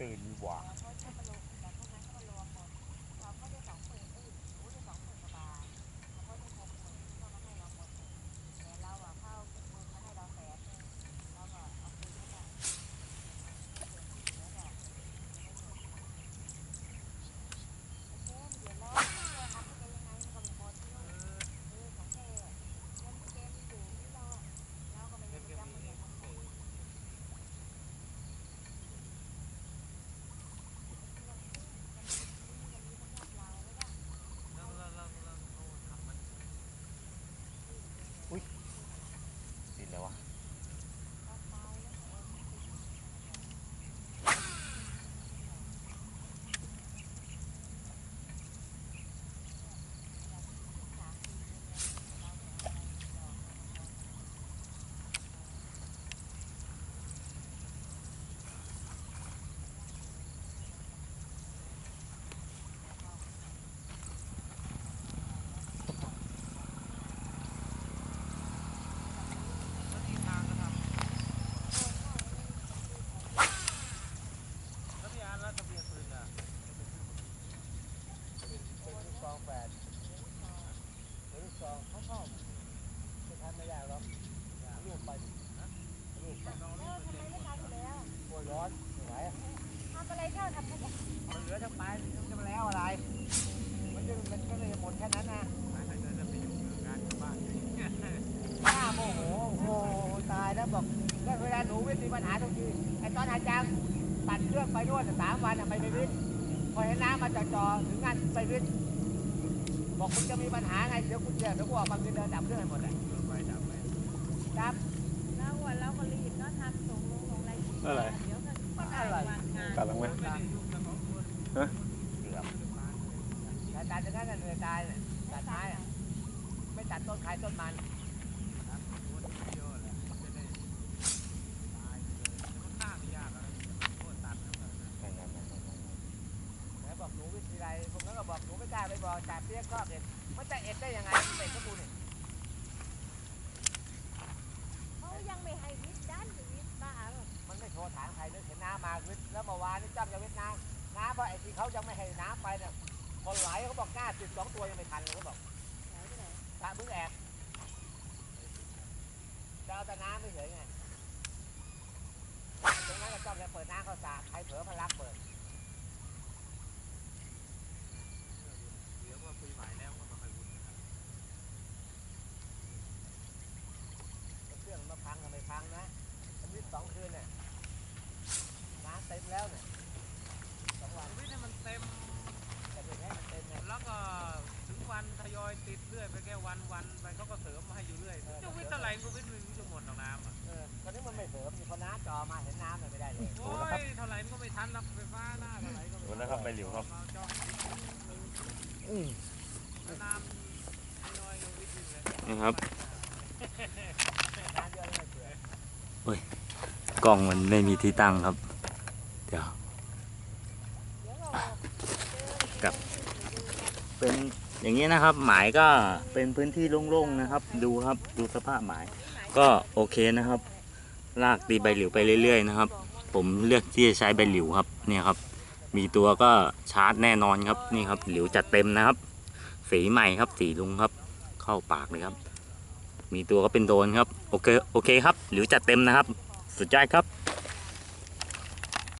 ตื่นดีกว่า เขาจะมาลงแต่พวกนั้นก็มารวมหมดเราก็ได้สองหมื่นเอ้ยโอ้ได้สองหมื่นกว่าบาทเขาก็ได้หกหมื่นเขาก็ให้เราหมดเลยแต่เราอะเข้าหมื่นเขาให้เราแสนหนึงเราก็เอาคืนให้ได้ส่วนที่เหลือเนี่ยไม่หมดโอเคเดี๋ยวเราทำให้แกยังไงมันก็ไม่หมดที่นู่นเออของแกอะเงินที่แกมีอยู่ที่เราอะเราก็ไม่ได้ไปจำมันอย่างนั้น ติดแล้ววะลูกซองแปดลูกซองเขาเข้าจะทำไม่ได้หรอกลูกไปลูกไป เออทำไมไม่ทำอยู่แล้ว โวยร้อนไม่ไหว ทำอะไรเข้าทำขยะ มันเหลือทั้งปลายมันจะมาแล้วอะไร มันจะมันก็เลยหมดแค่นั้นนะป้าโมโหโอ้โหตายแล้วบอกแล้วเวลาหนูวิทย์มี ปัญหาทุกทีไอ้ตอนอาจารย์ตัดเครื่องไปนวดน่ะสามวันน่ะไปไปวิทย์พอเห็นน้ำมาจ่อๆถึงงานไปวิทย์บอกคุณจะมีปัญหาไงเดี๋ยวคุณเจอเดี๋ยวกูออกมาคืนเดินดับเครื่องให้หมดเลยดับเราอะเราก็รีบเนาะทำส่งลงลงอะไรอะไรเดี๋ยวก็มันอะไรวันงานตัดลงไหมแต่ตัดอย่างนั้นน่ะเหนื่อยตายน่ะตัดไม้อะไม่ตัดต้นใครต้นมัน แล้วบอกหนูวิทยาลัยผมก็บอกหนู ไม่กล้ากจ่าเปี้ยกชอบเด็ดมันจะเอ็ดได้ยังไงเป็ดก็ดูนี่เขายังไม่ให้วิทย์ด้านหรือวิทย์บ้าหรอกมันไม่โทรถามใครเลยเห็นน้ำมาวิทย์แล้วเมื่อวานนี่จ้ำจะวิทย์น้ำน้ำเพราะไอ้ที่เขายังไม่ให้น้ำไปเนี่ยพอไหลเขาบอกหน้าสิบสองตัวยังไม่ทันเลยเขาบอกตาเพิ่งแอบจะเอาแต่น้ำไม่เฉยไงตรงนั้นก็จ้ำจะเปิดน้ำเขาสาใครเผลอพลักเปิดเครื่องมาพังทำไมพังนะมันวิทย์ สองคืนเนี่ยน้ำเต็มแล้วเนี่ยสองวันวิทย์ให้มันเต็มจะเป็นให้มันเต็มเนี่ยแล้วก็ถึงวันทยอยติดเรื่อยไปแค่วันวันไปเขาก็เสริมมาให้อยู่เรื่อยจะวิทย์เท่าไหร่ก็วิทย์ไม่รู้จะหมดหรอกน้ำอะเออตอนนี้มันไม่เสริมมีคนน้ำจอมาเห็นน้ำเลยไม่ได้เลยโอ้ยเท่าไหร่มันก็ไม่ทันหรอกไฟฟ้าหน้าเท่าไหร่ก็ไม่โอ้นะครับใบหลิวครับมาจ้องน้ำน้อยก็วิทย์อยู่เลยนะครับน้ กล้องมันไม่มีที่ตั้งครับ เดี๋ยวกับเป็นอย่างนี้นะครับ หมายก็เป็นพื้นที่โล่งๆนะครับ ดูครับดูสภาพหมาย ก็โอเคนะครับ ลากตีใบหลิวไปเรื่อย ๆ นะครับ ผมเลือกที่จะใช้ใบหลิวครับเนี่ยครับ มีตัวก็ชาร์จแน่นอนครับนี่ครับหลิวจัดเต็มนะครับ สีใหม่ครับสีลุงครับ เข้าปากเลยครับ มีตัวก็เป็นโดนครับโอเคโอเคครับหลิวจัดเต็มนะครับ สุดยอดครับ